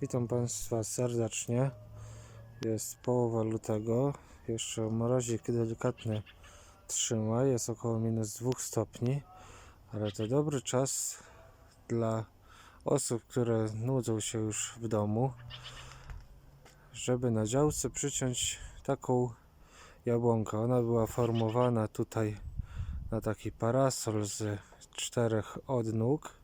Witam Państwa serdecznie. Jest połowa lutego. Jeszcze morozik delikatny trzyma. Jest około minus 2 stopni. Ale to dobry czas dla osób, które nudzą się już w domu, żeby na działce przyciąć taką jabłonkę. Ona była formowana tutaj na taki parasol z czterech odnóg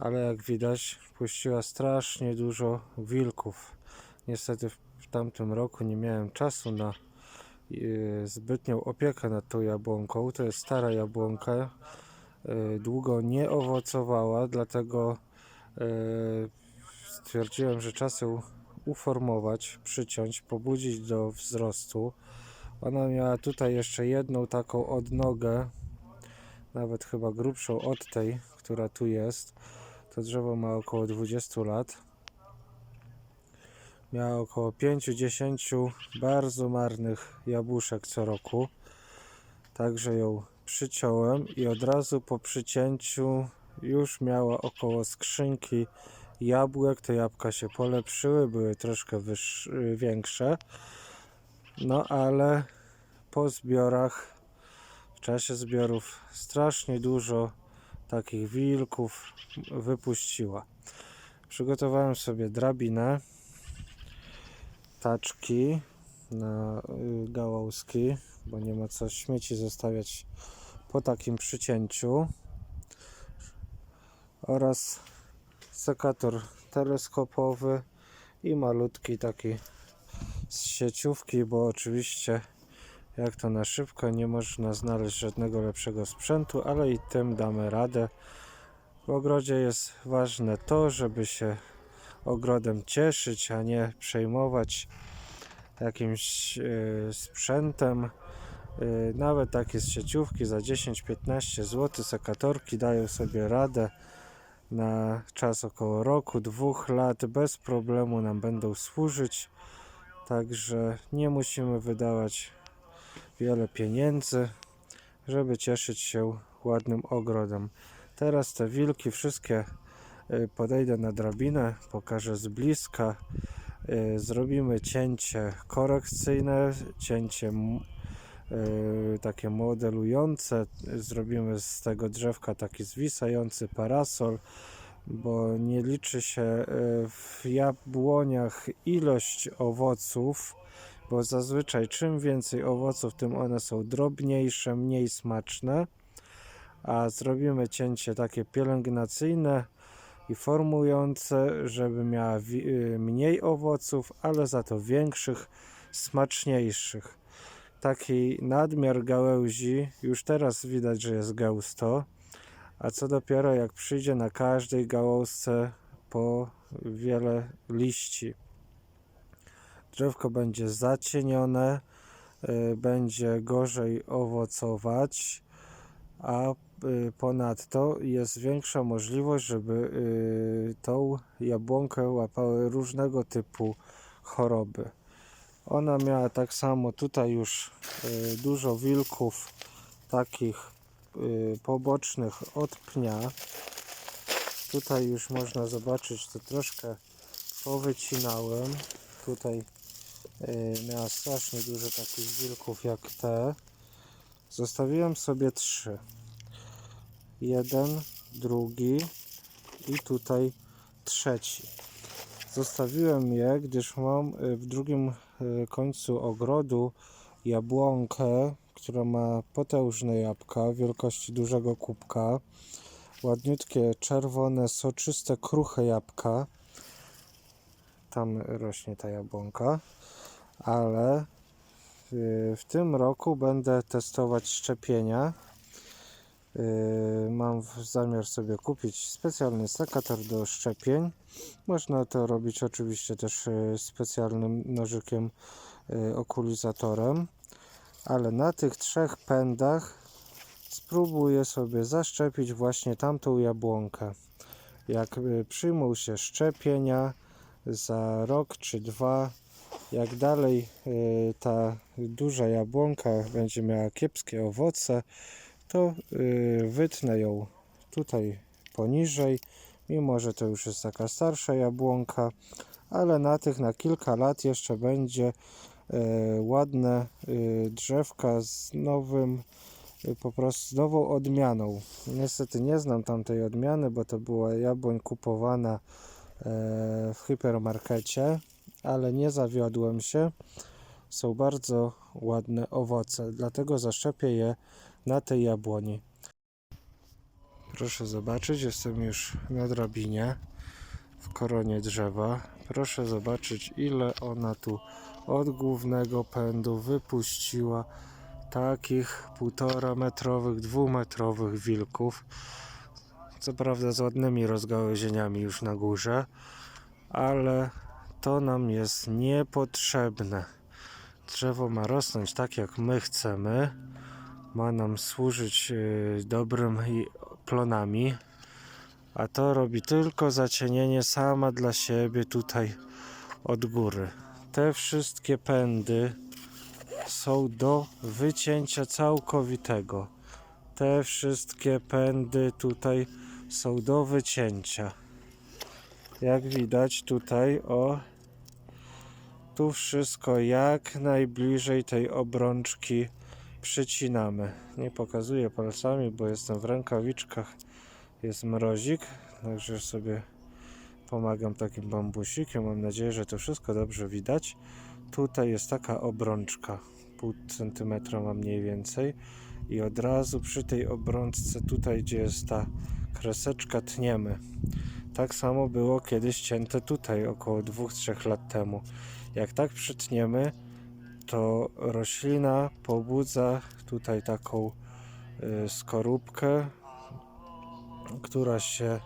ale jak widać puściła strasznie dużo wilków. Niestety w tamtym roku nie miałem czasu na e, zbytnią opiekę nad tą jabłonką. To jest stara jabłonka. e, Długo nie owocowała, dlatego e, stwierdziłem, że czas ją uformować, przyciąć, pobudzić do wzrostu. Ona miała tutaj jeszcze jedną taką odnogę, nawet chyba grubszą od tej, która tu jest. To drzewo ma około 20 lat. Miała około 5-10 bardzo marnych jabłuszek co roku. Także ją przyciąłem i od razu po przycięciu już miała około skrzynki jabłek. Te jabłka się polepszyły, były troszkę większe. No ale po zbiorach, w czasie zbiorów strasznie dużo takich wilków wypuściła. Przygotowałem sobie drabinę, taczki na y, gałązki, bo nie ma co śmieci zostawiać po takim przycięciu oraz sekator teleskopowy i malutki taki z sieciówki, bo oczywiście jak to na szybko nie można znaleźć żadnego lepszego sprzętu, ale i tym damy radę. W ogrodzie jest ważne to, żeby się ogrodem cieszyć, a nie przejmować jakimś e, sprzętem. E, nawet takie z sieciówki za 10-15 zł sekatorki dają sobie radę na czas około roku, dwóch lat bez problemu nam będą służyć. Także nie musimy wydawać wiele pieniędzy, żeby cieszyć się ładnym ogrodem. Teraz te wilki wszystkie y, podejdę na drabinę, pokażę z bliska. Y, Zrobimy cięcie korekcyjne, cięcie y, takie modelujące. Zrobimy z tego drzewka taki zwisający parasol, bo nie liczy się w jabłoniach ilość owoców, bo zazwyczaj czym więcej owoców, tym one są drobniejsze, mniej smaczne. A zrobimy cięcie takie pielęgnacyjne i formujące, żeby miała y, mniej owoców, ale za to większych, smaczniejszych. Taki nadmiar gałęzi już teraz widać, że jest gęsto, a co dopiero jak przyjdzie na każdej gałązce po wiele liści drzewko będzie zacienione, y, będzie gorzej owocować, a y, ponadto jest większa możliwość, żeby y, tą jabłonkę łapały różnego typu choroby. Ona miała tak samo tutaj już dużo wilków takich pobocznych od pnia. Tutaj już można zobaczyć, to troszkę powycinałem. Tutaj miała strasznie dużo takich wilków jak te. Zostawiłem sobie trzy. Jeden, drugi i tutaj trzeci. Zostawiłem je, gdyż mam y, w drugim y, końcu ogrodu jabłonkę, która ma potężne jabłka wielkości dużego kubka. Ładniutkie, czerwone, soczyste, kruche jabłka tam rośnie ta jabłonka, ale w tym roku będę testować szczepienia. Y, Mam zamiar sobie kupić specjalny sekator do szczepień. Można to robić oczywiście też y, specjalnym nożykiem y, okulizatorem, ale na tych trzech pędach spróbuję sobie zaszczepić właśnie tamtą jabłonkę. Jak przyjmą się szczepienia, za rok czy dwa, jak dalej y, ta duża jabłonka będzie miała kiepskie owoce, to y, wytnę ją tutaj poniżej, mimo że to już jest taka starsza jabłonka, ale na tych na kilka lat jeszcze będzie e, ładne drzewka z nowym, po prostu z nową odmianą. Niestety nie znam tamtej odmiany, bo to była jabłoń kupowana e, w hipermarkecie, ale nie zawiodłem się. Są bardzo ładne owoce, dlatego zaszczepię je na tej jabłoni. Proszę zobaczyć, jestem już na drabinie w koronie drzewa. Proszę zobaczyć, ile ona tu od głównego pędu wypuściła takich półtora metrowych, dwumetrowych wilków. Co prawda z ładnymi rozgałęzieniami już na górze, ale to nam jest niepotrzebne. Drzewo ma rosnąć tak, jak my chcemy. Ma nam służyć yy, dobrym plonami, a to robi tylko zacienienie sama dla siebie tutaj od góry. Te wszystkie pędy są do wycięcia całkowitego. Te wszystkie pędy tutaj są do wycięcia. Jak widać tutaj, o, tu wszystko jak najbliżej tej obrączki przycinamy. Nie pokazuję palcami, bo jestem w rękawiczkach. Jest mrozik, także sobie pomagam takim bambusikiem. Mam nadzieję, że to wszystko dobrze widać. Tutaj jest taka obrączka, pół centymetra ma mniej więcej. I od razu przy tej obrączce, tutaj gdzie jest ta kreseczka, tniemy. Tak samo było kiedyś cięte tutaj, około 2-3 lat temu. Jak tak przytniemy, to roślina pobudza tutaj taką y, skorupkę, która się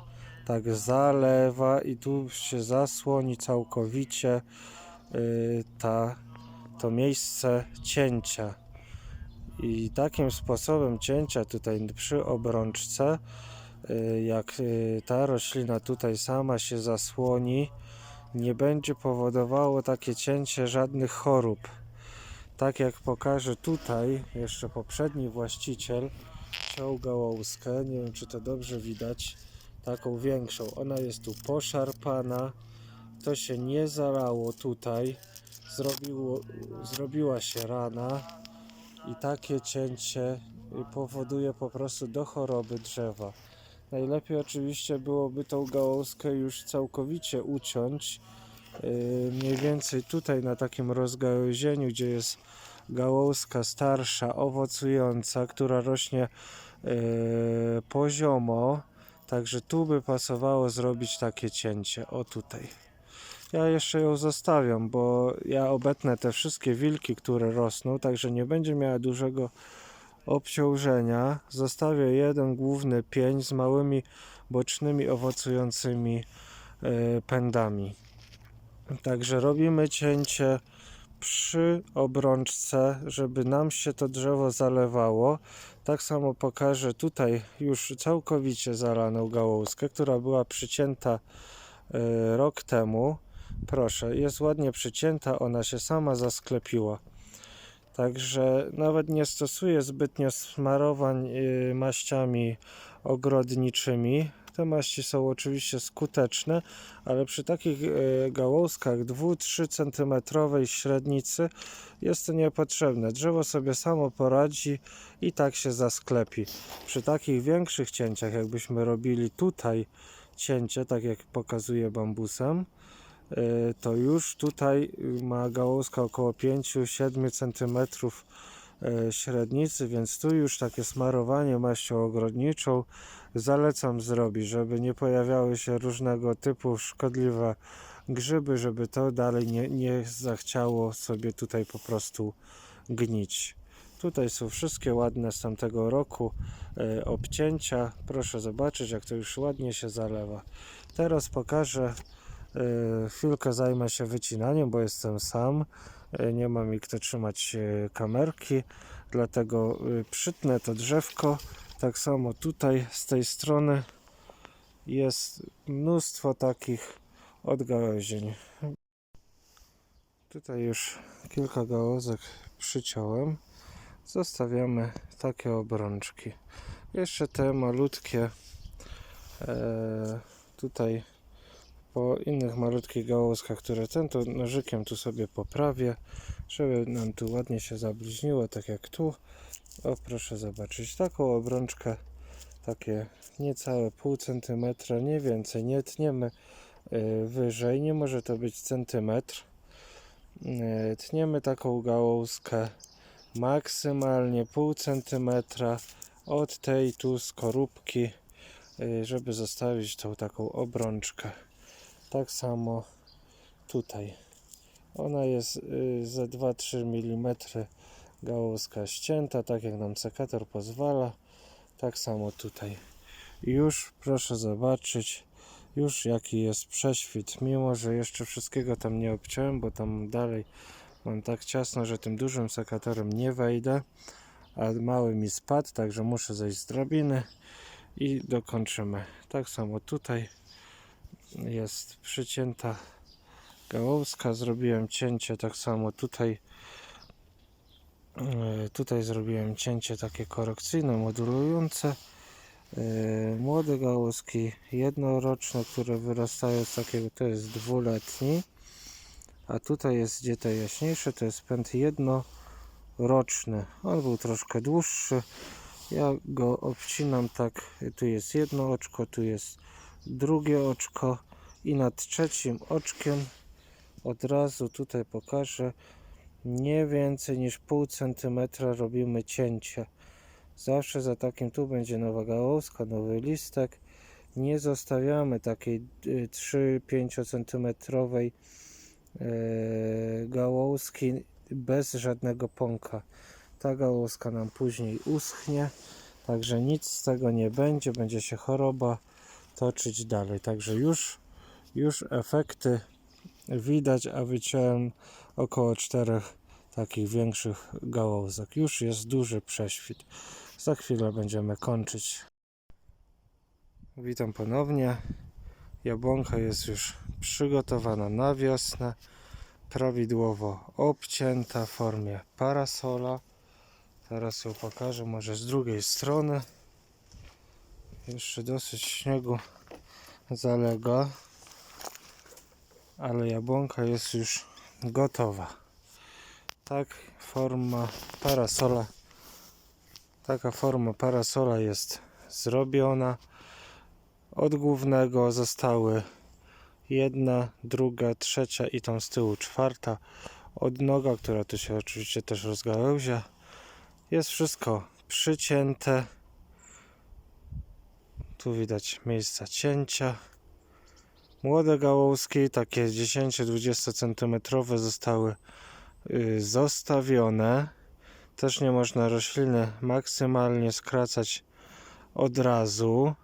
tak zalewa i tu się zasłoni całkowicie y, ta, to miejsce cięcia. I takim sposobem cięcia tutaj przy obrączce, jak y, ta roślina tutaj sama się zasłoni, nie będzie powodowało takie cięcie żadnych chorób. Tak jak pokaże tutaj, jeszcze poprzedni właściciel ciął gałązkę, nie wiem czy to dobrze widać, taką większą. Ona jest tu poszarpana, to się nie zalało tutaj, zrobiło, zrobiła się rana i takie cięcie powoduje po prostu do choroby drzewa. Najlepiej oczywiście byłoby tą gałązkę już całkowicie uciąć, yy, mniej więcej tutaj na takim rozgałęzieniu, gdzie jest gałązka starsza, owocująca, która rośnie yy, poziomo, także tu by pasowało zrobić takie cięcie, o tutaj. Ja jeszcze ją zostawiam, bo ja obetnę te wszystkie wilki, które rosną, także nie będzie miała dużego obciążenia. Zostawię jeden główny pień z małymi bocznymi owocującymi e, pędami. Także robimy cięcie przy obrączce, żeby nam się to drzewo zalewało. Tak samo pokażę tutaj już całkowicie zalaną gałązkę, która była przycięta e, rok temu. Proszę, jest ładnie przycięta, ona się sama zasklepiła. Także nawet nie stosuję zbytnio smarowań y, maściami ogrodniczymi. Te maści są oczywiście skuteczne, ale przy takich y, gałązkach 2-3 cm średnicy jest to niepotrzebne. Drzewo sobie samo poradzi i tak się zasklepi. Przy takich większych cięciach, jakbyśmy robili tutaj cięcie, tak jak pokazuję bambusem, to już tutaj ma gałązka około 5-7 cm e, średnicy, więc tu już takie smarowanie maścią ogrodniczą zalecam zrobić, żeby nie pojawiały się różnego typu szkodliwe grzyby, żeby to dalej nie, nie zachciało sobie tutaj po prostu gnić. Tutaj są wszystkie ładne z tamtego roku e, obcięcia. Proszę zobaczyć, jak to już ładnie się zalewa. Teraz pokażę E, Chwilkę zajmę się wycinaniem, bo jestem sam. E, Nie ma mi kto trzymać e, kamerki, dlatego e, przytnę to drzewko. Tak samo tutaj z tej strony jest mnóstwo takich odgałęzień. Tutaj już kilka gałązek przyciąłem. Zostawiamy takie obrączki. Jeszcze te malutkie e, tutaj po innych malutkich gałązkach, które ten to nożykiem tu sobie poprawię, żeby nam tu ładnie się zabliźniło, tak jak tu. O, proszę zobaczyć, taką obrączkę, takie niecałe pół centymetra, nie więcej, nie tniemy y, wyżej, nie może to być centymetr. Y, Tniemy taką gałązkę maksymalnie pół centymetra od tej tu skorupki, y, żeby zostawić tą taką obrączkę. Tak samo tutaj. Ona jest y, ze 2-3 mm gałązka ścięta, tak jak nam sekator pozwala. Tak samo tutaj. Już proszę zobaczyć, już jaki jest prześwit, mimo że jeszcze wszystkiego tam nie obciąłem, bo tam dalej mam tak ciasno, że tym dużym sekatorem nie wejdę, a mały mi spadł, także muszę zejść z drabiny i dokończymy. Tak samo tutaj jest przycięta gałązka, zrobiłem cięcie, tak samo tutaj. E, tutaj zrobiłem cięcie takie korekcyjne, modulujące. E, młode gałązki jednoroczne, które wyrastają z takiego, to jest dwuletni. A tutaj jest gdzie te jaśniejsze, to jest pęd jednoroczny. On był troszkę dłuższy. Ja go obcinam tak, tu jest jedno oczko, tu jest drugie oczko i nad trzecim oczkiem. Od razu tutaj pokażę. Nie więcej niż pół centymetra robimy cięcie zawsze za takim tu będzie nowa gałązka, nowy listek. Nie zostawiamy takiej 3-5 centymetrowej e, gałązki bez żadnego pąka. Ta gałązka nam później uschnie także nic z tego nie będzie. Będzie się choroba toczyć dalej. Także już już efekty widać a wyciąłem około czterech takich większych gałązek. Już jest duży prześwit. Za chwilę będziemy kończyć. Witam ponownie. Jabłonka jest już przygotowana na wiosnę. Prawidłowo obcięta w formie parasola. Teraz ją pokażę może z drugiej strony jeszcze dosyć śniegu zalega ale jabłonka jest już gotowa. Tak forma parasola taka forma parasola jest zrobiona. Od głównego zostały jedna, druga, trzecia i tam z tyłu czwarta. Od noga, która tu się oczywiście też rozgałęzia jest wszystko przycięte tu widać miejsca cięcia. Młode gałązki takie 10-20 cm zostały y, zostawione. Też nie można rośliny maksymalnie skracać od razu.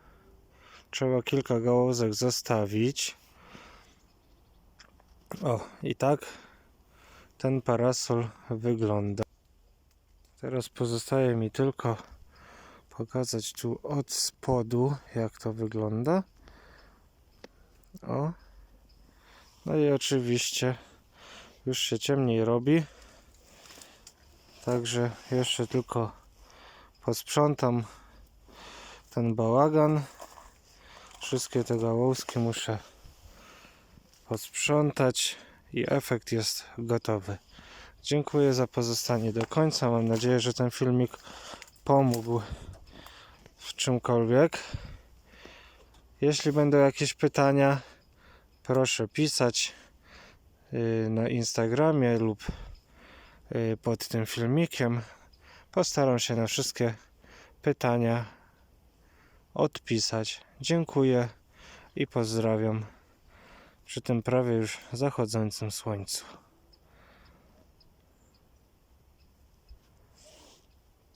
Trzeba kilka gałązek zostawić. O i tak ten parasol wygląda. Teraz pozostaje mi tylko pokazać tu od spodu jak to wygląda. O. No i oczywiście już się ciemniej robi. Także jeszcze tylko posprzątam ten bałagan. Wszystkie te gałązki muszę posprzątać i efekt jest gotowy. Dziękuję za pozostanie do końca. Mam nadzieję, że ten filmik pomógł w czymkolwiek jeśli będą jakieś pytania proszę pisać y, na Instagramie lub y, pod tym filmikiem postaram się na wszystkie pytania odpisać. Dziękuję i pozdrawiam przy tym prawie już zachodzącym słońcu.